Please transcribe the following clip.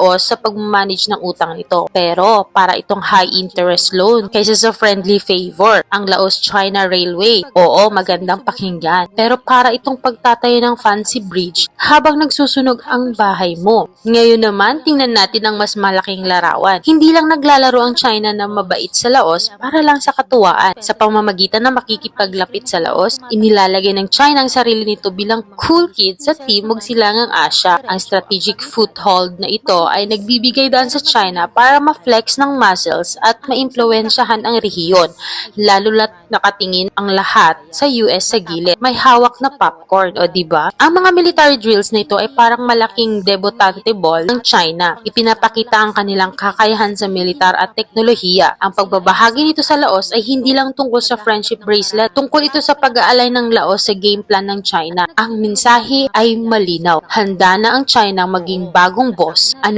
o sa pagmamanage ng utang nito. Pero para itong high interest loan kaysa sa friendly favor, ang Laos-China Railway. Oo, magandang pakinggan. Pero para itong pagtatayo ng fancy bridge habang nagsusunog ang bahay mo. Ngayon naman, tingnan natin ang mas malaking larawan. Hindi lang naglalaro ang China na mabait sa Laos para lang sa katuwaan. Sa pamamagitan ng makikipaglapit sa Laos, inilalagay ng China ang sarili nito bilang cool kid sa Timog Silangang Asya. Ang strategic foothold na ito ay nagbibigay daan sa China para ma-flex ng muscles at maimpluwensyahan ang rehiyon, lalo na't nakatingin ang lahat sa US sa gilid. May hawak na popcorn, o ba? Ang mga military drills na ito ay parang malaking debutante ball ng China. Ipinapakita ang kanilang kakayahan sa militar at teknolohiya. Ang pagbabahagi nito sa Laos ay hindi lang tungkol sa friendship bracelet, tungkol ito sa pag-aalay ng Laos sa game plan ng China. Ang mensahe ay malinaw. Handa na ang China maging bagong boss. Ano